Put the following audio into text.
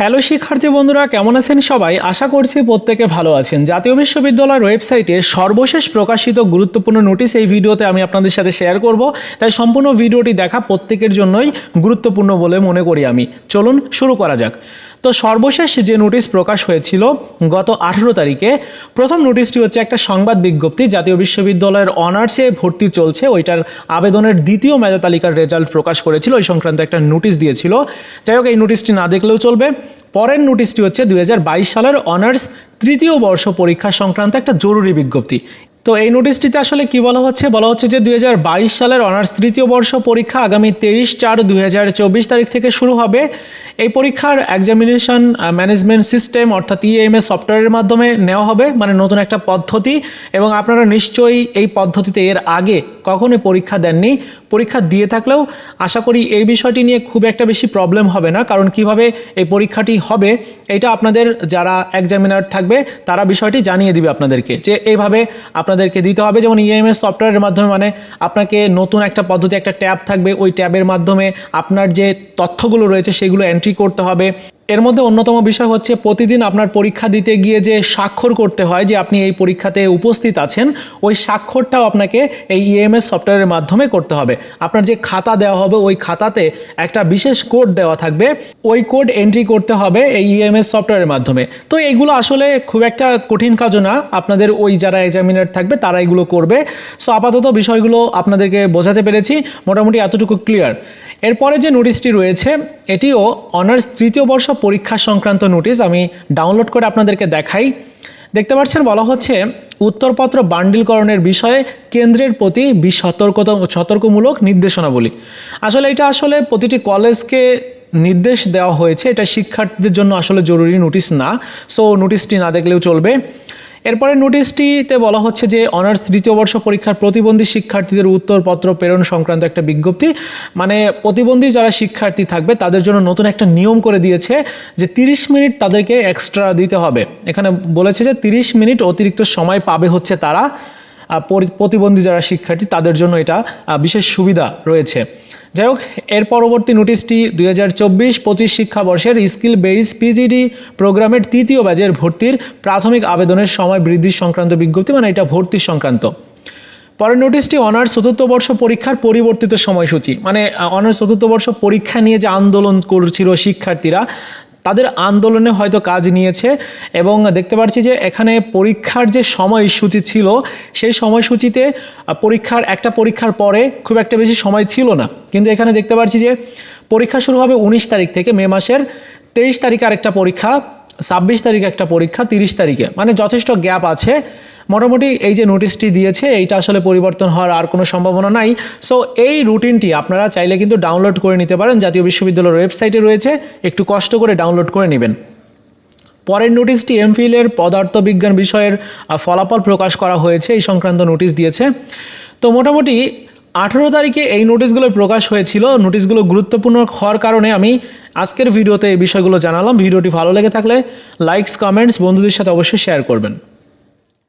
Hello শিক্ষার্থী বন্ধুরা, কেমন আছেন সবাই? আশা করছি প্রত্যেকে ভালো আছেন। জাতীয় বিশ্ববিদ্যালয়ের ওয়েবসাইটে সর্বশেষ প্রকাশিত গুরুত্বপূর্ণ নোটিশ এই ভিডিওতে আমি আপনাদের সাথে শেয়ার করব। তাই সম্পূর্ণ ভিডিওটি দেখা প্রত্যেকের জন্যই গুরুত্বপূর্ণ বলে মনে করি আমি। চলুন শুরু করা যাক। তো সর্বশেষ যে নোটিশ প্রকাশ হয়েছিল গত আঠেরো তারিখে, প্রথম নোটিশটি হচ্ছে একটা সংবাদ বিজ্ঞপ্তি। জাতীয় বিশ্ববিদ্যালয়ের অনার্সে ভর্তি চলছে। ওইটার আবেদনের দ্বিতীয় মেধা তালিকার রেজাল্ট প্রকাশ করেছিল। ওই সংক্রান্ত একটা নোটিশ দিয়েছিল। যাই হোক, এই নোটিশটি না দেখলেও চলবে। পরের নোটিশটি হচ্ছে দুই হাজার বাইশ সালের অনার্স তৃতীয় বর্ষ পরীক্ষা সংক্রান্ত একটা জরুরি বিজ্ঞপ্তি। তো এই নোটিশটিতে আসলে কি বলা হচ্ছে? বলা হচ্ছে যে দুই হাজার বাইশ সালের অনার্স তৃতীয় বর্ষ পরীক্ষা আগামী তেইশ চার দুই তারিখ থেকে শুরু হবে। এই পরীক্ষার এক্সামিনেশন ম্যানেজমেন্ট সিস্টেম অর্থাৎ ইএমএস সফটওয়্যারের মাধ্যমে নেওয়া হবে মানে নতুন একটা পদ্ধতি। এবং আপনারা নিশ্চয়ই এই পদ্ধতিতে এর আগে কখনোই পরীক্ষা দেননি। পরীক্ষা দিয়ে থাকলেও আশা করি এই বিষয়টি নিয়ে খুব একটা বেশি প্রবলেম হবে না, কারণ কীভাবে এই পরীক্ষাটি হবে, এটা আপনাদের যারা এক্সামিনার থাকবে, তারা বিষয়টি জানিয়ে দিবে আপনাদেরকে যে এইভাবে আপনাদেরকে দিতে হবে। যেমন ইএমএস সফটওয়্যারের মাধ্যমে মানে আপনাকে নতুন একটা পদ্ধতি, একটা ট্যাব থাকবে। ওই ট্যাবের মাধ্যমে আপনার যে তথ্যগুলো রয়েছে, সেগুলো এন্ট্রি করতে হবে। এর মধ্যে অন্যতম বিষয় হচ্ছে প্রতিদিন আপনার পরীক্ষা দিতে গিয়ে যে স্বাক্ষর করতে হয় যে আপনি এই পরীক্ষাতে উপস্থিত আছেন, ওই স্বাক্ষরটাও আপনাকে এই ইএমএস সফটওয়্যারের মাধ্যমে করতে হবে। আপনার যে খাতা দেওয়া হবে, ওই খাতাতে একটা বিশেষ কোড দেওয়া থাকবে। ওই কোড এন্ট্রি করতে হবে এই ইএমএস সফটওয়্যারের মাধ্যমে। তো এইগুলো আসলে খুব একটা কঠিন কাজও না। আপনাদের ওই যারা এক্সামিনার থাকবে, তারা এগুলো করবে। সো আপাতত বিষয়গুলো আপনাদেরকে বোঝাতে পেরেছি। মোটামুটি এতটুকু ক্লিয়ার এরপরে যে নোটিশটি রয়েছে, এটিও অনার্স তৃতীয় বর্ষ পরীক্ষা সংক্রান্ত নোটিশ আমি ডাউনলোড করে আপনাদেরকে দেখাই। দেখতে পাচ্ছেন, বলা হচ্ছে উত্তরপত্র বান্ডিলকরণের বিষয়ে কেন্দ্রের প্রতি বিসতর্কতা সতর্কমূলক নির্দেশনাবলী। আসলে এটা আসলে প্রতিটি কলেজকে নির্দেশ দেওয়া হয়েছে, এটা শিক্ষার্থীদের জন্য আসলে জরুরি নোটিশ না। সো নোটিশটি না দেখলেও চলবে। এরপরে নোটিশটিতে বলা হচ্ছে যে অনার্স তৃতীয় বর্ষ পরীক্ষার প্রতিবন্ধী শিক্ষার্থীদের উত্তরপত্র প্রেরণ সংক্রান্ত একটা বিজ্ঞপ্তি। মানে প্রতিবন্ধী যারা শিক্ষার্থী থাকবে, তাদের জন্য নতুন একটা নিয়ম করে দিয়েছে যে তিরিশ মিনিট তাদেরকে এক্সট্রা দিতে হবে। এখানে বলেছে যে তিরিশ মিনিট অতিরিক্ত সময় পাবে হচ্ছে তারা। প্রতিবন্ধী যারা শিক্ষার্থী, তাদের জন্য এটা বিশেষ সুবিধা রয়েছে। যাই হোক এর পরবর্তী নোটিশটি দুই হাজার চব্বিশ পঁচিশ শিক্ষাবর্ষের স্কিল বেস পিজিডি প্রোগ্রামের তৃতীয় ব্যাচের ভর্তির প্রাথমিক আবেদনের সময় বৃদ্ধির সংক্রান্ত বিজ্ঞপ্তি মানে এটা ভর্তি সংক্রান্ত। পরের নোটিশটি অনার্স চতুর্থ বর্ষ পরীক্ষার পরিবর্তিত সময়সূচি মানে অনার্স চতুর্থ বর্ষ পরীক্ষা নিয়ে যে আন্দোলন করছিল শিক্ষার্থীরা তাদের আন্দোলনে হয়তো কাজ নিয়েছে এবং দেখতে পাচ্ছি যে এখানে পরীক্ষার যে সময়সূচি ছিল, সেই সময়সূচিতে পরীক্ষার, একটা পরীক্ষার পরে খুব একটা বেশি সময় ছিল না। কিন্তু এখানে দেখতে পাচ্ছি যে পরীক্ষা শুরু হবে উনিশ তারিখ থেকে, মে মাসের তেইশ তারিখে আরেকটা পরীক্ষা, ছাব্বিশ তারিখে একটা পরীক্ষা, তিরিশ তারিখে। মানে যথেষ্ট গ্যাপ আছে। মোটামুটি এই যে নোটিশটি দিয়েছে, এইটা আসলে পরিবর্তন হওয়ার আর কোনো সম্ভাবনা নাই। সো এই রুটিনটি আপনারা চাইলে কিন্তু ডাউনলোড করে নিতে পারেন। জাতীয় বিশ্ববিদ্যালয়ের ওয়েবসাইটে রয়েছে, একটু কষ্ট করে ডাউনলোড করে নেবেন। পরের নোটিশটি এমফিলের পদার্থবিজ্ঞান বিষয়ের ফলাফল প্রকাশ করা হয়েছে, এই সংক্রান্ত নোটিশ দিয়েছে। তো মোটামুটি আঠেরো তারিখে এই নোটিশগুলো প্রকাশ হয়েছিল। নোটিশগুলো গুরুত্বপূর্ণ হওয়ার কারণে আমি আজকের ভিডিওতে এই বিষয়গুলো জানালাম। ভিডিওটি ভালো লেগে থাকলে লাইকস কমেন্টস বন্ধুদের সাথে অবশ্যই শেয়ার করবেন।